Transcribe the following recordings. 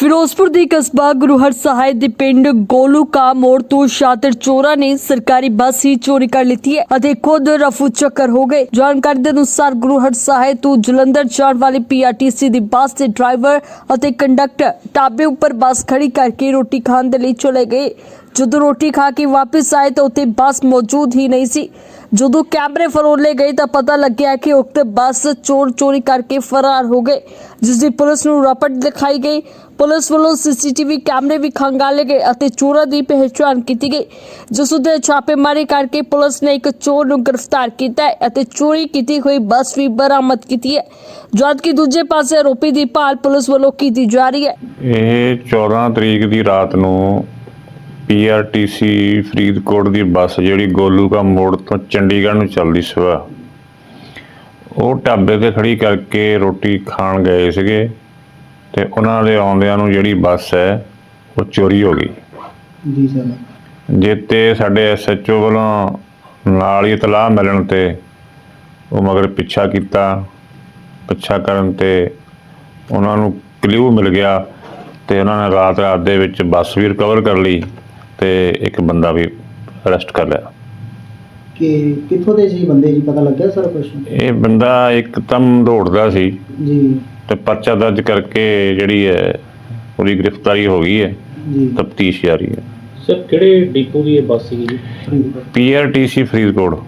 ਫਿਰੋਜ਼ਪੁਰ ਦੇ ਕਸਬਾ ਗੁਰੂਹਰ ਸਾਹਿਬ ਦੇ ਪਿੰਡ ਗੋਲੂਕਾ ਮੋੜ ਤੋਂ ਸ਼ਾਤਰ ਚੋਰਾਂ ਨੇ ਸਰਕਾਰੀ ਬੱਸ ਹੀ ਚੋਰੀ ਕਰ ਲਈ ਹੈ ਅਤੇ ਖੁਦ ਰਫੂ ਚੱਕਰ ਹੋ ਗਏ। ਜਾਣਕਾਰੀ ਦੇ ਅਨੁਸਾਰ ਗੁਰੂਹਰ ਸਾਹਿਬ ਤੋਂ ਜਲੰਧਰ ਜਾਣ ਵਾਲੀ ਪੀਆਰਟੀਸੀ ਦੀ ਬੱਸ ਦੇ ਡਰਾਈਵਰ ਅਤੇ ਕੰਡਕਟਰ ਢਾਬੇ ਉੱਪਰ ਬੱਸ ਖੜੀ ਕਰਕੇ ਰੋਟੀ ਖਾਣ ਦੇ ਲਈ ਚਲੇ ਗਏ। ਜਦੋਂ ਰੋਟੀ ਖਾ ਕੇ ਵਾਪਸ ਆਏ ਤਾਂ ਉੱਥੇ ਬੱਸ ਮੌਜੂਦ ਹੀ ਨਹੀਂ ਸੀ। ਜਦੋਂ ਕੈਮਰੇ ਫਰੋਲੇ ਗਏ ਤਾਂ ਪਤਾ ਲੱਗਿਆ ਕਿ ਉਕਤ ਬੱਸ ਚੋਰ ਚੋਰੀ ਕਰਕੇ ਫਰਾਰ ਹੋ ਗਏ, ਜਿਸ ਦੀ ਪੁਲਿਸ ਨੂੰ ਰਪਟ ਦਿਖਾਈ ਗਈ। ਪੁਲਿਸ ਵੱਲੋਂ ਸੀਸੀਟੀਵੀ ਕੈਮਰੇ ਵੀ ਖੰਗਾਲੇ ਗਏ ਅਤੇ ਚੋਰਾਂ ਦੀ ਪਹਿਚਾਣ ਕੀਤੀ ਗਈ, ਜਿਸ ਉਤੇ ਛਾਪੇਮਾਰੀ ਕਰਕੇ ਪੁਲਿਸ ਨੇ ਇੱਕ ਚੋਰ ਨੂੰ ਗ੍ਰਿਫਤਾਰ ਕੀਤਾ ਹੈ ਅਤੇ ਚੋਰੀ ਕੀਤੀ ਹੋਈ ਬੱਸ ਵੀ ਬਰਾਮਦ ਕੀਤੀ ਹੈ। ਜਦਕਿ ਦੂਜੇ ਪਾਸੇ ਆਰੋਪੀ ਦੀ ਭਾਲ ਪੁਲਿਸ ਵੱਲੋਂ ਕੀਤੀ ਜਾ ਰਹੀ ਹੈ। ਇਹ 14 ਤਰੀਕ ਦੀ ਰਾਤ ਨੂੰ ਪੀਆਰਟੀਸੀ ਫਰੀਦਕੋਟ ਦੀ ਬੱਸ ਜਿਹੜੀ ਗੋਲੂਕਾ ਮੋੜ ਤੋਂ ਚੰਡੀਗੜ੍ਹ ਨੂੰ ਚੱਲਦੀ ਸੀ ਉਹ ਢਾਬੇ ਤੇ ਖੜੀ ਕਰਕੇ ਰੋਟੀ ਖਾਣ ਗਏ ਸੀਗੇ। ਤੇ ਉਹਨਾਂ ਦੇ ਆਉਂਦਿਆਂ ਨੂੰ ਜਿਹੜੀ ਬੱਸ ਹੈ ਉਹ ਚੋਰੀ ਹੋ ਗਈ। ਜੀ ਸਰ। ਜਿੱਤੇ ਸਾਡੇ ਐਸਐਚਓ ਵੱਲੋਂ ਨਾਲ ਹੀ ਇਤਲਾਹ ਮਿਲਣ ਤੇ ਉਹ ਮਗਰ ਪਿੱਛਾ ਕੀਤਾ ਪਿੱਛਾ ਕਰਨ ਤੇ ਉਹਨਾਂ ਨੂੰ ਕਲਿਊ ਮਿਲ ਗਿਆ ਤੇ ਉਹਨਾਂ ਨੇ ਰਾਤ ਰਾਤ ਦੇ ਵਿੱਚ ਬੱਸ ਵੀ ਰਿਕਵਰ ਕਰ ਲਈ ਤੇ ਇੱਕ ਬੰਦਾ ਵੀ ਅਰੈਸਟ ਕਰ ਲਿਆ। ਕਿ ਕਿੱਥੋਂ ਦੇ ਸੀ ਬੰਦੇ ਜੀ? ਪਤਾ ਲੱਗਿਆ ਸਰ ਕੁਛ? ਇਹ ਬੰਦਾ ਇੱਕਦਮ ਦੌੜਦਾ ਸੀ। ਜੀ। ਤੇ ਪਰਚਾ ਦਰਜ ਕਰਕੇ ਜਿਹੜੀ ਹੈ ਉਹਦੀ ਗ੍ਰਿਫਤਾਰੀ ਹੋ ਗਈ ਹੈ। ਜੀ। ਤਫਤੀਸ਼ ਜਾਰੀ ਹੈ। ਸਰ ਕਿਹੜੇ ਡਿਪੂ ਦੀ ਇਹ ਬੱਸ ਸੀਗੀ ਜੀ। ਪੀਆਰਟੀਸੀ ਫਰੀਦਕੋਟ।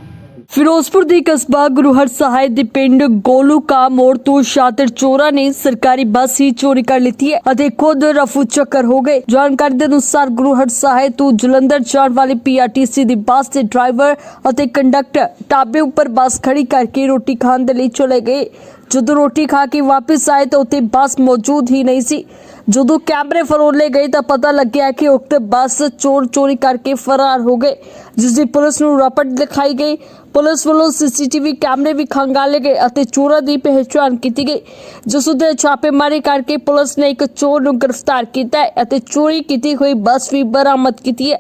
ਫਿਰੋਜ਼ਪੁਰ ਦੀ ਕਸਬਾ ਗੁਰੂਹਰ ਸਾਹਿਬ ਦੇ ਪਿੰਡ ਗੋਲੂਕਾ ਮੋੜ ਤੋਂ ਸ਼ਾਤਰ ਚੋਰਾਂ ਨੇ ਸਰਕਾਰੀ ਬੱਸ ਹੀ ਚੋਰੀ ਕਰ ਲਈ ਹੈ ਅਤੇ ਖੁਦ ਰਫੂ ਚੱਕਰ ਹੋ ਗਏ। ਜਾਣਕਾਰੀ ਦੇ ਅਨੁਸਾਰ ਗੁਰੂਹਰ ਸਾਹਿਬ ਤੋਂ ਜਲੰਧਰ ਜਾਣ ਵਾਲੀ ਪੀਆਰਟੀਸੀ ਦੀ ਬੱਸ ਦੇ ਡਰਾਈਵਰ ਅਤੇ ਕੰਡਕਟਰ ਢਾਬੇ ਉੱਪਰ ਬੱਸ ਖੜੀ ਕਰਕੇ ਰੋਟੀ ਖਾਣ ਦੇ ਲਈ ਚਲੇ ਗਏ। ਜਦੋਂ ਰੋਟੀ ਖਾ ਕੇ ਵਾਪਸ ਆਏ ਤਾਂ ਉੱਥੇ ਬੱਸ ਮੌਜੂਦ ਹੀ ਨਹੀਂ ਸੀ। ਜਦੋਂ ਕੈਮਰੇ ਫਰੋਲੇ ਗਏ ਤਾਂ ਪਤਾ ਲੱਗਿਆ ਕਿ ਉਕਤ ਬੱਸ ਚੋਰ ਚੋਰੀ ਕਰਕੇ ਫਰਾਰ ਹੋ ਗਏ, ਜਿਸ ਦੀ ਪੁਲਿਸ ਨੂੰ ਰਪਟ ਦਿਖਾਈ ਗਈ। ਪੁਲਿਸ ਵੱਲੋਂ ਸੀਸੀਟੀਵੀ ਕੈਮਰੇ ਵੀ ਖੰਗਾਲੇ ਗਏ ਅਤੇ ਚੋਰਾਂ ਦੀ ਪਹਿਚਾਣ ਕੀਤੀ ਗਈ, ਜਿਸ ਉਤੇ ਛਾਪੇਮਾਰੀ ਕਰਕੇ ਪੁਲਿਸ ਨੇ ਇੱਕ ਚੋਰ ਨੂੰ ਗ੍ਰਿਫਤਾਰ ਕੀਤਾ ਅਤੇ ਚੋਰੀ ਕੀਤੀ ਹੋਈ ਬੱਸ ਵੀ ਬਰਾਮਦ ਕੀਤੀ ਹੈ।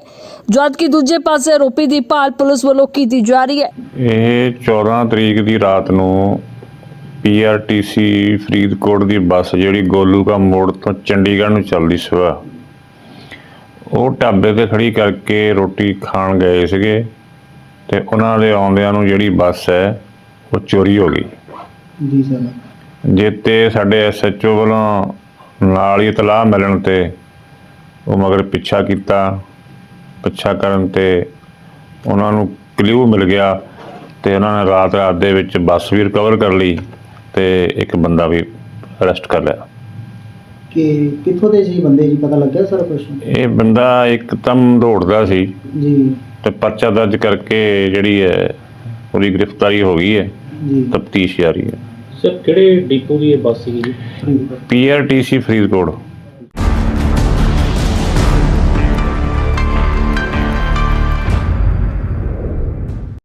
ਜਦਕਿ ਦੂਜੇ ਪਾਸੇ ਆਰੋਪੀ ਦੀ ਭਾਲ ਪੁਲਿਸ ਵੱਲੋਂ ਕੀਤੀ ਜਾ ਰਹੀ ਹੈ। ਇਹ 14 ਤਰੀਕ ਦੀ ਰਾਤ ਨੂੰ ਪੀਆਰਟੀਸੀ ਫਰੀਦਕੋਟ ਦੀ ਬੱਸ ਜਿਹੜੀ ਗੋਲੂਕਾ ਮੋੜ ਤੋਂ ਚੰਡੀਗੜ੍ਹ ਨੂੰ ਚੱਲਦੀ ਸੀ ਉਹ ਢਾਬੇ ਤੇ ਖੜੀ ਕਰਕੇ ਰੋਟੀ ਖਾਣ ਗਏ ਸੀਗੇ ਤੇ ਉਹਨਾਂ ਦੇ ਆਉਂਦਿਆਂ ਨੂੰ ਜਿਹੜੀ ਬੱਸ ਹੈ ਉਹ ਚੋਰੀ ਹੋ ਗਈ। ਜੀ ਸਰ। ਜਿੱਤੇ ਸਾਡੇ ਐਸਐਚਓ ਵੱਲੋਂ ਨਾਲ ਹੀ ਇਤਲਾਹ ਮਿਲਣ ਤੇ ਉਹ ਮਗਰ ਪਿੱਛਾ ਕੀਤਾ ਪਿੱਛਾ ਕਰਨ ਤੇ ਉਹਨਾਂ ਨੂੰ ਕਲਿਊ ਮਿਲ ਗਿਆ ਤੇ ਉਹਨਾਂ ਨੇ ਰਾਤ ਰਾਤ ਦੇ ਵਿੱਚ ਬੱਸ ਵੀ ਰਿਕਵਰ ਕਰ ਲਈ। ਤੇ ਇੱਕ ਬੰਦਾ ਵੀ ਅਰੈਸਟ ਕਰ ਲਿਆ। ਕਿ ਕਿੱਥੋਂ ਦੇ ਸੀ ਬੰਦੇ ਜੀ? ਪਤਾ ਲੱਗਿਆ ਸਰ ਕੁਛ? ਇਹ ਬੰਦਾ ਇੱਕਦਮ ਦੌੜਦਾ ਸੀ। ਜੀ। ਤੇ ਪਰਚਾ ਦਰਜ ਕਰਕੇ ਜਿਹੜੀ ਹੈ ਉਹਦੀ ਗ੍ਰਿਫਤਾਰੀ ਹੋ ਗਈ ਹੈ। ਜੀ। ਤਫਤੀਸ਼ ਜਾਰੀ ਹੈ। ਸਰ ਕਿਹੜੇ ਡਿਪੂ ਦੀ ਇਹ ਬੱਸ ਸੀਗੀ ਜੀ। ਪੀਆਰਟੀਸੀ ਫਰੀਦਕੋਟ।